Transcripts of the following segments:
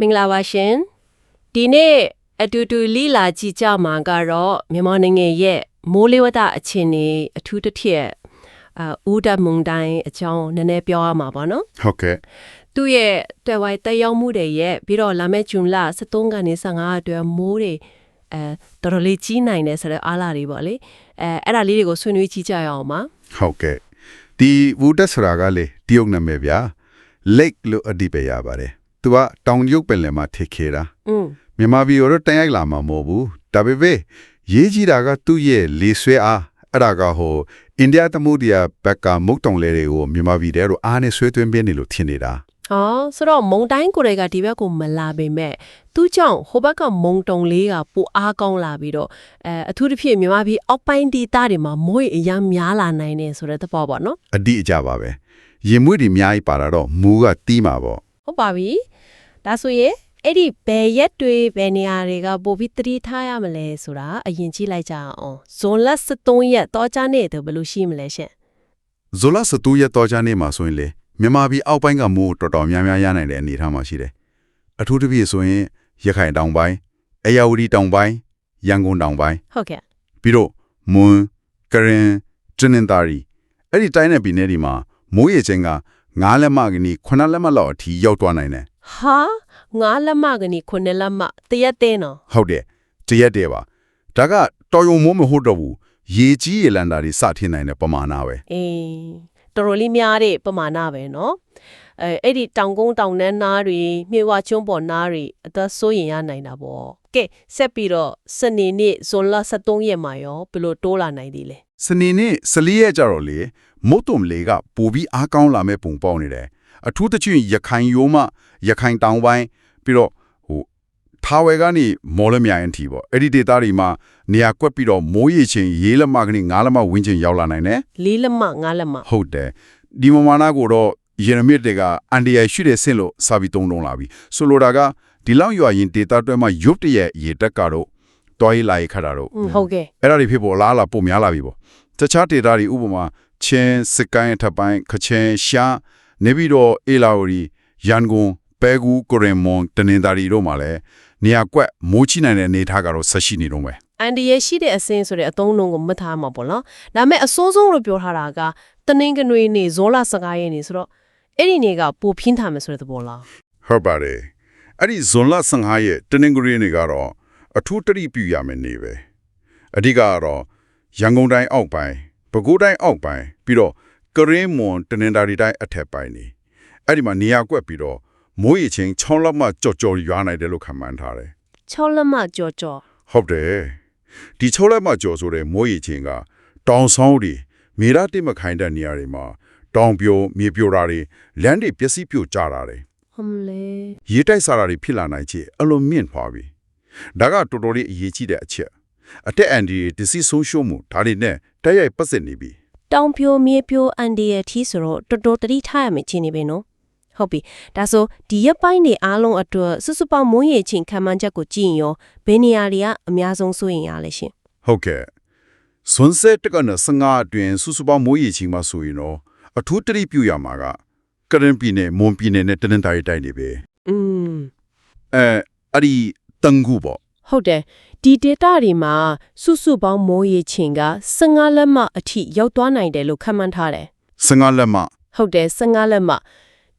မင်္ဂလာပါရှင်ဒီနေ့အတူတူလီလာကြည့်ကြမှာကတော့မြန်မာနိုင်ငံရဲ့မိုးလေဝသအခြေအနေအထူးတစ်ထည့်အာဦးဒမုန်တိုင်းအကြောင်းနည်းနည်းပြောရမှာပေါ့နော်ဟုတ်ကဲ့သူ့ရဲ့တက်ဝိုင်တက်ရောက်မှုတွေရဲ့ပြီးတော့လာမယ့်ဂျွန်လ23ကနေ25အတွက်မိုးတွေအဲတော်တော်လေးကြီးနိုင်တယ်ဆိုတော့အားလာတွေပေါ့လေအဲအဲ့ဒါလေးတွေကိုဆွေးနွေးကြည့်ကြရအောင်ပါဟုတ်ကဲ့ဒီဝူတက်ဆိုတာကလေတရုတ်နာမည်ဗျာ lake လို့အဓိပ္ပာယ်ရပါတယ် သူကတောင်ရုပ်ပင်လယ်မှာထိခေတာอืมမြန်မာပြည်တော့တန်ရိုက်လာမှာမဟုတ်ဘူးဒါပေမဲ့ရေးကြီးတာကသူ့ရဲ့လေဆွဲအားအဲ့ဒါကဟိုအိန္ဒိယသမုဒ္ဒရာဘက်ကမုတ်တုံလေတွေကိုမြန်မာပြည်တဲတော့အားနဲ့ဆွဲသွင်းပေးနေလို့ထင်နေတာဟောဆိုတော့မုံတိုင်းကိုယ်တွေကဒီဘက်ကိုမလာပေမဲ့သူ့ကြောင့်ဟိုဘက်ကမုံတုံလေးကပိုအားကောင်းလာပြီးတော့အဲအထူးသဖြင့်မြန်မာပြည်အောက်ပိုင်းဒေသတွေမှာမိုးရေအများများလာနိုင်တယ်ဆိုတဲ့သဘောပေါ့နော်အတိအကျပါပဲရင်မွေးတွေအများကြီးပါတာတော့မူးကတီးမှာပေါ့ဟုတ်ပါပြီ ဒါဆိုရင်အဲ့ဒီဘယ်ရက်တွေဘယ်နေရာတွေကပိုပြီးသတိထားရမလဲဆိုတာအရင်ကြည့်လိုက်ကြအောင်ဇွန်လ23ရက်တောချာနေတယ်ဘယ်လိုရှိမလဲရှင်ဇိုလာစတူရဲ့တော်ချာနေမှာဆိုရင်လေမြန်မာပြည်အောက်ပိုင်းကမိုးတော်တော်များများရနိုင်တဲ့အနေအထားမှာရှိတယ်အထူးသဖြင့်ဆိုရင်ရခိုင်တောင်ပိုင်းအရာဝတီတောင်ပိုင်းရန်ကုန်တောင်ပိုင်းဟုတ်ကဲ့ပြီးတော့မွန်ကရင်ကျနင်တာရီအဲ့ဒီတိုင်းနယ်ပြည်နယ်ဒီမှာမိုးရေချိန်က9လက်မကနီ9လက်မလောက်အထိရောက်သွားနိုင်တယ် ဟာငါလက်မကနေခုနှစ်လက်မတရက်တဲ့နော်ဟုတ်တယ်တရက်တဲ့ပါဒါကတော်ရုံမိုးမဟုတ်တော့ဘူးရေကြီးရေလန်တာတွေစထင်းနိုင်တဲ့ပမာဏပဲအေးတော်တော်လေးများတဲ့ပမာဏပဲနော်အဲအဲ့ဒီတောင်ကုန်းတောင်နန်းနားတွေမြေဝချုံးပေါ်နားတွေအသက်ဆိုးရင်ရနိုင်တာပေါ့ကဲဆက်ပြီးတော့စနေနေ့ဇွန်လ23ရက်မှာရောဘယ်လိုတိုးလာနိုင်သေးလဲစနေနေ့14ရက်ကြတော့လေမုတ်တုံလေကပိုပြီးအားကောင်းလာမဲ့ပုံပေါက်နေတယ် အထူးသဖြင့်ရခိုင်ရိုးမရခိုင်တောင်ပိုင်းပြီးတော့ဟိုထားဝဲကနေမော်လမြိုင်အထိပေါ့အဲ့ဒီဒေသတွေမှာနေရာကွက်ပြီးတော့မိုးရေချိန်ရေးလက်မကနေ9လက်မဝင်းချင်ရောက်လာနိုင်တယ်လေးလက်မငါးလက်မဟုတ်တယ်ဒီမမာနာကိုတော့ယေရမစ်တွေကအန်ဒီယာရှိတဲ့ဆင့်လို့စာပြီးတုံးတုံးလာပြီဆိုလိုတာကဒီလောက်ရွာရင်ဒေတာတွဲမှာရုပ်တရက်ရေတက်ကတော့တွားရေးလာရေးခတ်တာတော့อืมဟုတ်ကဲ့အဲ့ဒါတွေဖြစ်ပေါ်လာလာပုံများလာပြီပေါ့တခြားဒေတာတွေဥပမာချင်းစစ်ကိုင်းအထပ်ပိုင်းခချင်းရှာ နေပြီးတော့အေလာဝရီရန်ကုန်ပဲကူကိုရင်မွန်တနင်္သာရီတို့မှာလည်းနေရာကွက်မိုးချိနိုင်တဲ့အနေထားကတော့ဆက်ရှိနေတော့မယ်အန်ဒီရဲ့ရှိတဲ့အစင်းဆိုတဲ့အသုံးလုံးကိုမထားမှာပေါ့နော်ဒါပေမဲ့အစိုးဆုံးလို့ပြောထားတာကတနင်္ဂနွေနေ့ဇွန်လ15ရက်နေ့ဆိုတော့အဲ့ဒီနေ့ကပိုပြင်းထန်မယ်ဆိုတဲ့သဘောလားဟုတ်ပါတယ်အဲ့ဒီဇွန်လ15ရက်တနင်္ဂနွေနေ့ကတော့အထူးတတိပြုရမယ်နေပဲအဓိကကတော့ရန်ကုန်တိုင်းအောက်ပိုင်းပဲခူးတိုင်းအောက်ပိုင်းပြီးတော့ ကရင်းမွန်တနင်္သာရီတိုင်းအထက်ပိုင်းနေအဲ့ဒီမှာနေရာကွက်ပြီးတော့မိုးရေချင်း6လောက်မှကြော်ကြော်ရွာနိုင်တယ်လို့ခန့်မှန်းထားတယ်6လက်မကြော်ကြော်ဟုတ်တယ်ဒီ6လက်မှကြော်ဆိုတဲ့မိုးရေချင်းကတောင်ဆောင်တွေမြေရတိမခိုင်တဲ့နေရာတွေမှာတောင်ပြိုမြေပြိုတာတွေလမ်းတွေပျက်စီးပြိုကျတာတွေဟမ်လေရေတိုက်စားတာတွေဖြစ်လာနိုင်ချေအလုံးမြင့်သွားပြီဒါကတော်တော်လေးအရေးကြီးတဲ့အချက်အတက်အန်ဒီဒစီဆုံးရှုံးမှုဒါတွေနဲ့တိုက်ရိုက်ပတ်သက်နေပြီ တောင်ပြိုမြေပြိုအန်ဒီရဲ့ထီးဆိုတော့တော်တော်တတိထားရမယ်ချင်းနေပဲနော်ဟုတ်ပြီဒါဆိုဒီရက်ပိုင်းနေအားလုံးအတွက်စွစွပေါင်းမွန်းရေချင်းခံမှန်းချက်ကိုကြည့်ရင်ရောဘယ်နေရာတွေကအများဆုံးစိုးရင်ရလဲရှင်ဟုတ်ကဲ့စွန်ဆက်တကနစငါအတွင်းစုစုပေါင်းမိုးရေချင်းမှဆိုရင်တော့အထူးတတိပြုရမှာကကရင်ပြည်နယ်မွန်ပြည်နယ်နဲ့တနင်္သာရီတိုင်းတွေပဲอืมအဲအဲ့ဒီတန်ကူပေါ့ဟုတ်တယ် ဒီ data တွေမှာစုစုပေါင်းမိုးရေချင်းက15လက်မအထိရောက်သွားနိုင်တယ်လို့ခန့်မှန်းထားတယ်စငါလက်မဟုတ်တယ်15လက်မ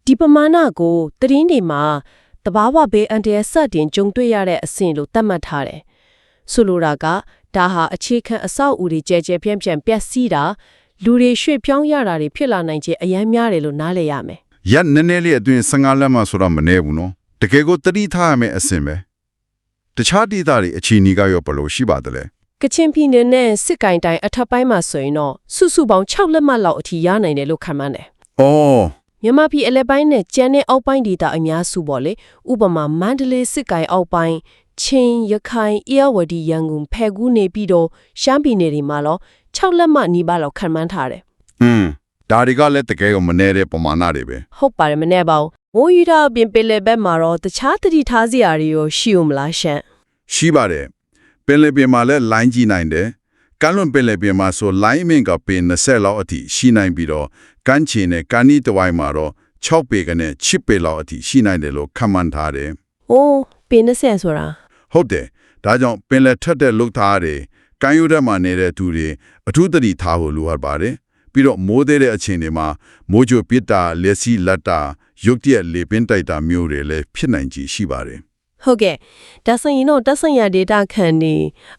ဒီပမာဏကိုသတင်းတွေမှာတဘာဝဘေးအန်တရစတင်ကြုံတွေ့ရတဲ့အဆင့်လို့သတ်မှတ်ထားတယ်ဆိုလိုတာကဒါဟာအခြေခံအဆောက်အဦတွေကြဲကြဲပြန့်ပြန့်ပျက်စီးတာလူတွေရွှေ့ပြောင်းရတာတွေဖြစ်လာနိုင်ခြင်းအများများတယ်လို့နားလည်ရမယ်ရက်နည်းနည်းလေးအတွင်းစငါလက်မဆိုတော့မနေဘူးနော်တကယ်ကိုတတိထားရမယ့်အစင်ပဲ တခြားဒေသတွေအခြေအနေကရောဘယ်လိုရှိပါသလဲကချင်ပြည်နယ်နဲ့စစ်ကိုင်းတိုင်းအထက်ပိုင်းမှာဆိုရင်တော့စုစုပေါင်း6လက်မှတ်လောက်အထိရနိုင်တယ်လို့ခန့်မှန်းတယ်။အော်မြန်မာပြည်အလဲပိုင်းနဲ့ကျန်းတဲ့အောက်ပိုင်းဒေသအများစုပေါ့လေဥပမာမန္တလေးစစ်ကိုင်းအောက်ပိုင်းချင်းရခိုင်အေရဝတီရန်ကုန်ဖဲကူးနေပြီးတော့ရှမ်းပြည်နယ်တွေမှာတော့6လက်မှနီးပါးလောက်ခန့်မှန်းထားတယ်။อืมဒါတွေကလည်းတကယ်ကိုမနေတဲ့ပမာဏတွေပဲဟုတ်ပါတယ်မနေ့ပါဘူး မိုးယူတာအပြင်ပင်လယ်ဘက်မှာတော့တခြားတတိထားစရာတွေရောရှိဦးမလားရှင့်။ရှိပါတယ်။ပင်လယ်ပြင်မှာလည်းလိုင်းကြီးနိုင်တယ်။ကမ်းလွန်ပင်လယ်ပြင်မှာဆိုလိုင်းမင်ကပင်20လောက်အထိရှိနိုင်ပြီးတော့ကမ်းခြေနဲ့ကမ်းနီးတစ်ဝိုင်းမှာတော့6ပေကနေ10ပေလောက်အထိရှိနိုင်တယ်လို့ခန့်မှန်းထားတယ်ဝ။အိုးပင်20ဆိုတာဟုတ်တယ်ဒါကြောင့်ပင်လယ်ထက်တဲ့လုသားတွေကမ်းရိုးတက်မှာနေတဲ့သူတွေအထူးသတိထားဖို့လိုအပ်ပါတယ် ပြီးတော့မိုးသေးတဲ့အချိန်တွေမှာမိုးကြိုပစ်တာလက်စီလက်တာရုတ်တရက်လေပင်တိုက်တာမျိုးတွေလည်းဖြစ်နိုင်ကြီးရှိပါတယ်ဟုတ်ကဲ့ဒါဆိုရင်တော့တက်ဆိုင်ရာ data ခံနေ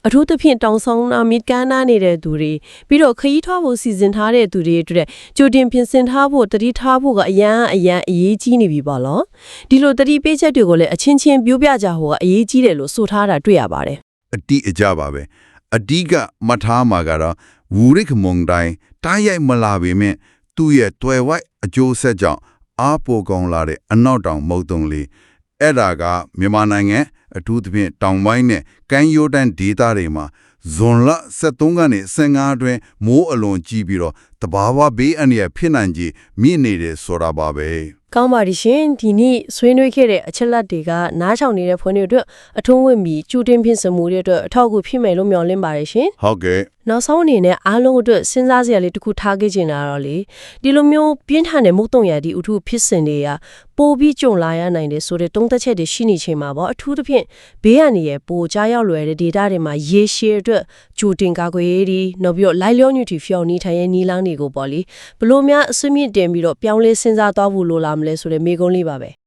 အထူးသဖြင့်တောင်ဆောင်နာမီကန်းနာနေတဲ့သူတွေပြီးတော့ခရီးထွားဖို့စီစဉ်ထားတဲ့သူတွေအတွက်ကြိုတင်ပြင်ဆင်ထားဖို့တတိထားဖို့ကအရန်အရန်အရေးကြီးနေပြီပေါ့နော်ဒီလိုတတိပေးချက်တွေကိုလည်းအချင်းချင်းပြောပြကြဟိုကအရေးကြီးတယ်လို့ဆိုထားတာတွေ့ရပါတယ်အတိအကျပါပဲအဓိကမထားမှာကတော့ ဝူရစ်မုန်တိုင်းတားရိုက်မလာပေမဲ့သူ့ရဲ့တွယ်ဝိုက်အကျိုးဆက်ကြောင့်အားပိုကောင်းလာတဲ့အနောက်တောင်မုတ်တုံလေးအဲ့ဒါကမြန်မာနိုင်ငံအထူးသဖြင့်တောင်ပိုင်းနဲ့ကမ်းရိုးတန်းဒေသတွေမှာဇွန်လ23ကနေ15အတွင်းမိုးအလွန်ကြီးပြီးတော့ တဘာဝဘေးအန္တရာယ်ဖြစ်နိုင်ကြီးမြင့်နေတယ်ဆိုတာပါပဲကောင်းပါပြီရှင်ဒီနေ့ဆွေးနွေးခဲ့တဲ့အချက်လက်တွေကနားချောင်နေတဲ့ဖွင့်တွေအတွက်အထုံးဝင်ပြီးကြိုတင်ပြင်ဆင်မှုတွေအတွက်အထောက်အကူဖြစ်မယ်လို့မျှော်လင့်ပါတယ်ရှင်ဟုတ်ကဲ့နောက်ဆုံးအနေနဲ့အားလုံးအတွက်စဉ်းစားစရာလေးတစ်ခုထားခဲ့ချင်တာတော့လေဒီလိုမျိုးပြင်းထန်တဲ့မုတ်တုံရဒီဥထုဖြစ်စဉ်တွေကပိုပြီးကြုံလာရနိုင်တယ်ဆိုတဲ့တုံးသက်ချက်တွေရှိနေချိန်မှာပေါ့အထူးသဖြင့်ဘေးရန်တွေရဲ့ပိုကြားရောက်လွယ်တဲ့ data တွေမှာရေရှည်အတွက်ကြိုတင်ကာကွယ်ရေးတွေနောက်ပြီးတော့ live လျော news ဖျော်နေထိုင်ရဲ့နီးလန်းတွေကိုပေါ့လေဘလို့များအစွင့်မြင့်တင်ပြီးတော့ပြောင်းလဲစဉ်းစားသွားဖို့လိုလာမလဲဆိုတဲ့မေးခွန်းလေးပါပဲ